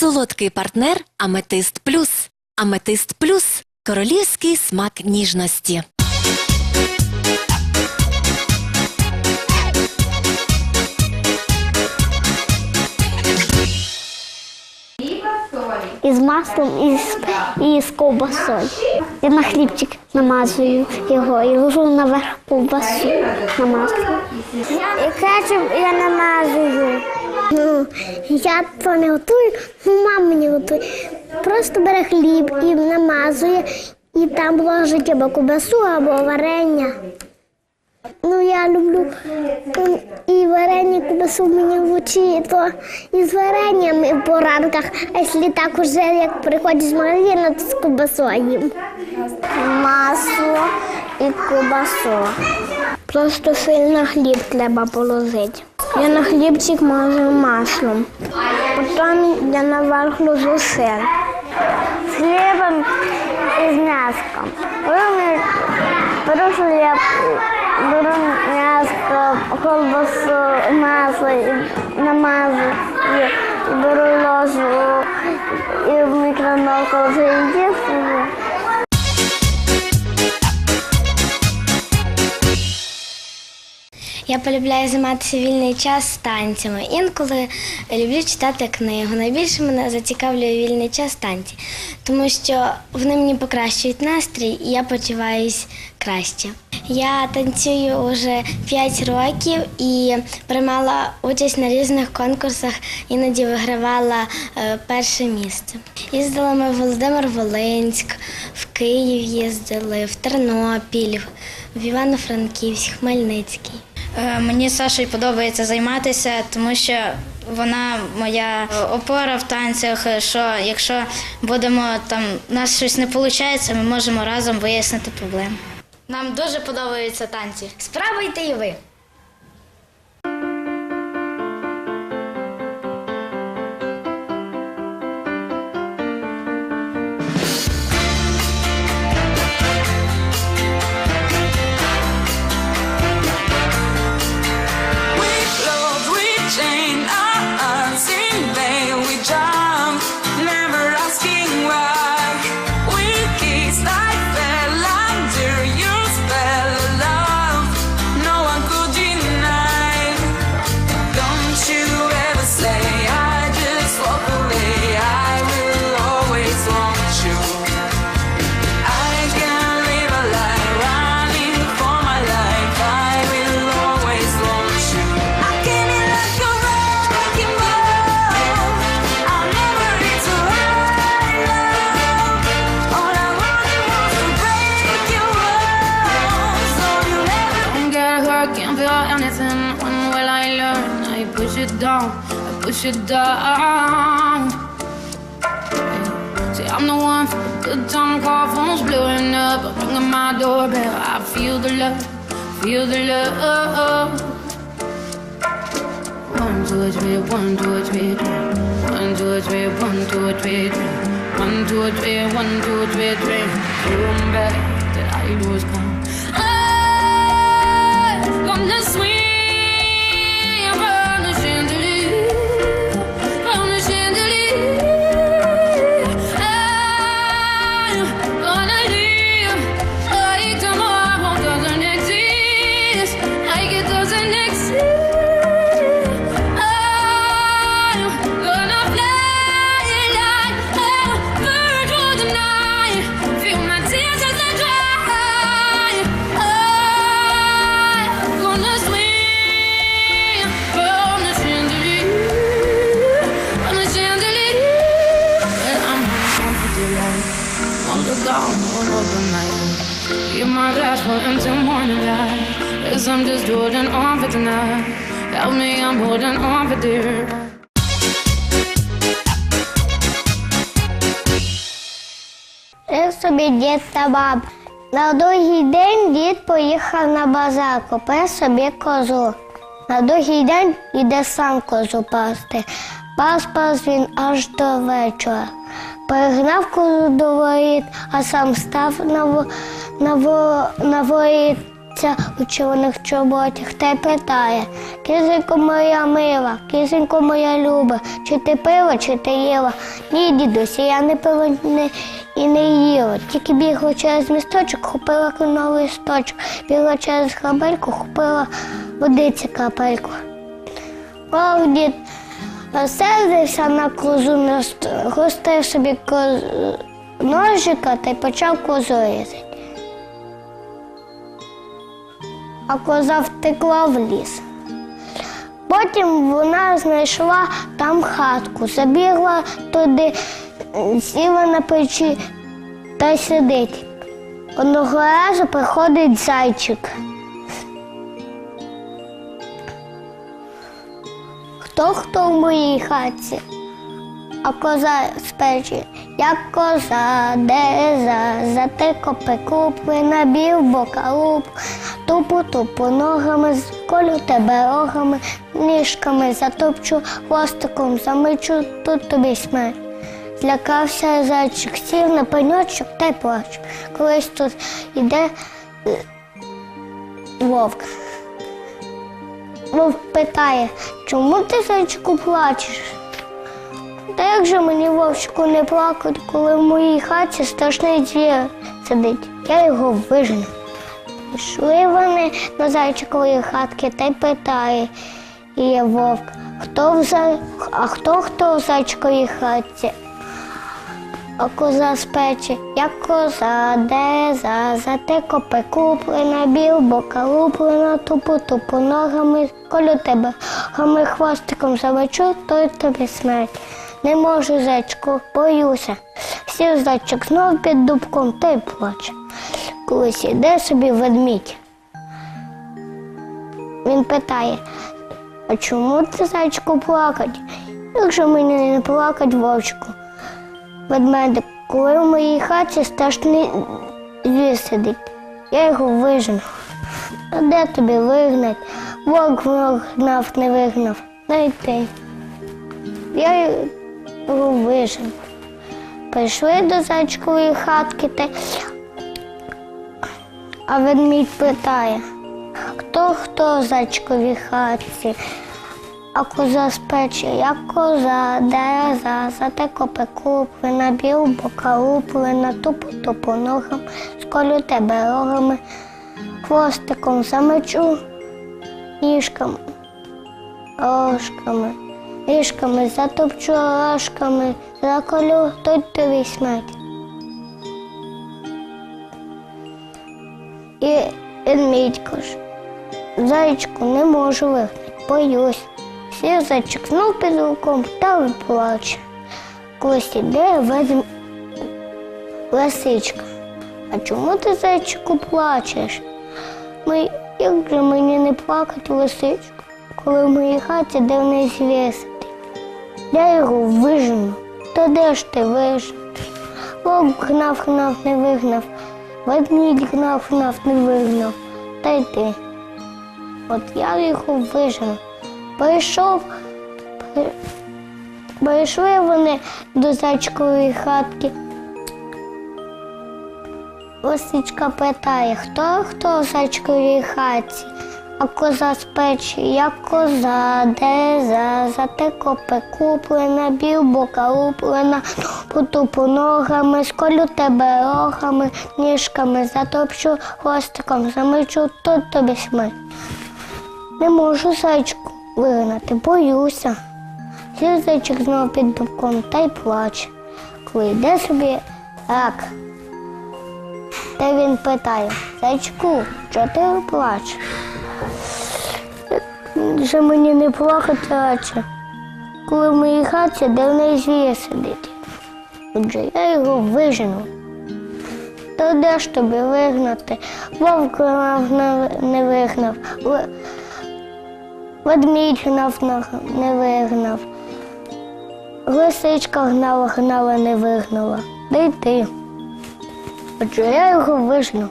Солодкий партнер Аметист Плюс. Аметист Плюс королівський смак ніжності. із маслом і з, і з ковбасою. Я на хлібчик намазую його і ложу наверх ковбасу на масло. І кетчуп я намазую. Ну, я то не готую, ну мама мені готує. Просто бере хліб і намазує, і там ложить або ковбасу, або варення. Ну, я люблю і варення, і ковбасу мені лучі, то і з варенням і по ранках, а якщо так уже як приходять з магазину, то з ковбасою їм. Масло і ковбасу. Просто сильно хліб треба положити. Я на хлібчик мажу маслом. Потім я наверх ложу сир. З хлібом і з м'яском. Прошу я беру м'ясо, колбасу, масло і намазую, і беру ложу і в мікроволновку вже їсти. Я полюбляю займатися вільний час танцями. Інколи люблю читати книгу. Найбільше мене зацікавлює вільний час танці, тому що вони мені покращують настрій і я почуваюсь краще. Я танцюю вже 5 років і приймала участь на різних конкурсах, іноді вигравала е, перше місце. Їздили ми в Володимир Волинськ, в Київ їздили, в Тернопіль, в Івано-Франківськ, Хмельницький. Е, Мені Сашою подобається займатися, тому що вона моя опора в танцях. е, Що якщо будемо там нас щось не виходить, ми можемо разом вияснити проблему. Нам дуже подобаються танці. Спробуйте і ви. Push it down, I push it down. See, I'm the one for a good time call, phone's blowing up. I'm ringing my doorbell. I feel the love, feel the love. One, two, three, one, two, three, three. One, two, three, one, two, three, three. One, two, three, one, two, three, three. Going back, did I lose count? Cause I'm just holding on for tonight. Help me, I'm holding on for dear. Жив собі дід та баб. На другий день дід поїхав на базар, купив собі козу. На другий день іде сам козу пасти. Пас пас він аж до вечора. Перегнав козу до воріт, а сам став на, во- на, на воріт грається у червоних чоботях та й питає Кизенько моя мила, кизенько моя люба, чи ти пила, чи ти їла? Ні, дідусі, я не пила не, і не їла. Тільки бігла через місточок, купила кленовий листочок, бігла через хабельку, купила водиці капельку. Ох, дід сердився на козу, гостив собі коз... ножика та й почав козу різати. А коза втекла в ліс. Потім вона знайшла там хатку, забігла туди, сіла на печі та й сидить. Одного разу приходить зайчик. Хто хто в моїй хатці? А коза з як коза, де за, за те копи купи, набів бока луп, тупу тупу ногами, колю тебе рогами, ніжками затопчу, хвостиком замичу, тут тобі смерть. Злякався зайчик, сів на пеньочок та й плаче. Колись тут іде е, вовк. Вовк питає, чому ти зайчику плачеш? Та як же мені вовчику не плакати, коли в моїй хаті страшний звір сидить? Я його вижену. Пішли вони до зайчикової хатки та й питає її вовк, хто в зай... а хто хто в зайчиковій хатці? А коза з печі, як коза, де за, за те копи куплена, біл бока луплена, тупу тупу ногами, колю тебе, гами хвостиком завечу, то й тобі смерть. Не можу, зайчику, боюся. Сів зайчик знов під дубком та й плаче. Колись іде собі ведмідь. Він питає, а чому ти зайчику плакать? Як же мені не плакать вовчику? Ведмедик, коли в моїй хаті страшний звір сидить, я його вижену. А де тобі вигнать? Вовк гнав, не вигнав. Дай ти. Я вижену. Прийшли до зайчикової хатки, та... а ведмідь питає, хто хто в зайчиковій хатці? А коза з печі, як коза, де за, за те копи куплена, біл бока луплена, тупу тупу ногам, сколю тебе рогами, хвостиком замечу, ніжками, рожками, ріжками затопчу рожками, заколю, тут тобі смерть. І ведмідь каже, зайчику не можу вигнати, боюсь. Сів зайчик знов під руком та плаче. Колись іде ведм... лисичка. А чому ти зайчику плачеш? Ми... Як же мені не плакати лисичку, коли в моїй хаті дивний сидить? Я його вижену. Та де ж ти вижен? Вовк гнав, гнав, не вигнав. Ведмідь гнав, гнав, не вигнав. Та й ти. От я його вижену. Прийшов, прийшли вони до зайчикової хатки. Лисичка питає, хто хто в зайчиковій хатці, а коза з печі, як коза, де за, те копи куплена, біл бока луплена, потупу ногами, сколю тебе рогами, ніжками затопчу, хвостиком замичу, тут тобі смерть. Не можу зайчику вигнати, боюся. Сів зайчик знову під дубком та й плаче. Коли йде собі рак. Та він питає, зайчику, чого ти плачеш? Вже мені не плакати радше, коли в моїй хаті дивний звір сидить. Отже, я його вижену. Та де ж тобі вигнати? Вовк гнав, не- вигнав. Ведмідь гнав, не вигнав. Лисичка гнала, гнала, не вигнала. Да й ти. Отже, я його вижну.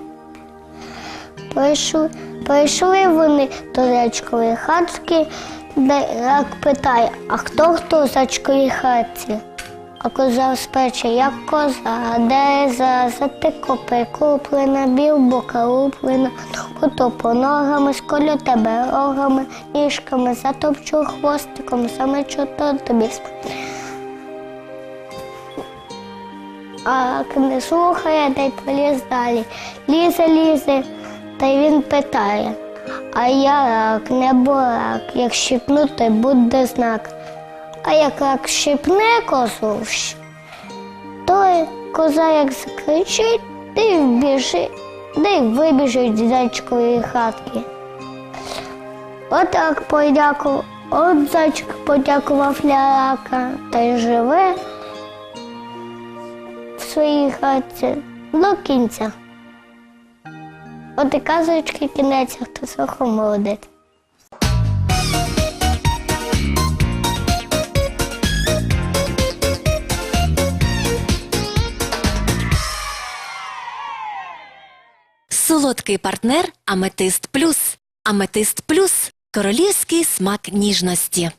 Прийшли, прийшли вони до зайчкової хатки, де рак питає, а хто хто в зайчковій хатці? А коза спече, як коза, де за, копи куплена, білбока луплена, куто по ногами, сколю тебе рогами, ніжками, затопчу хвостиком, саме чото тобі А не слухає, та й поліз далі. Лізе, лізе, та й він питає. А я рак, не бурак, як щипнути, буде знак. А як рак щипне козу, щ- то коза як закричить, та й вбіжить, та й вибіжить з зайчикової хатки. Отак подякував, от зайчик подякував лярака, та й живе в своїй хатці до кінця. От і казочки кінець, а хто сухо молодець. Солодкий партнер Аметист Плюс. Аметист Плюс королівський смак ніжності.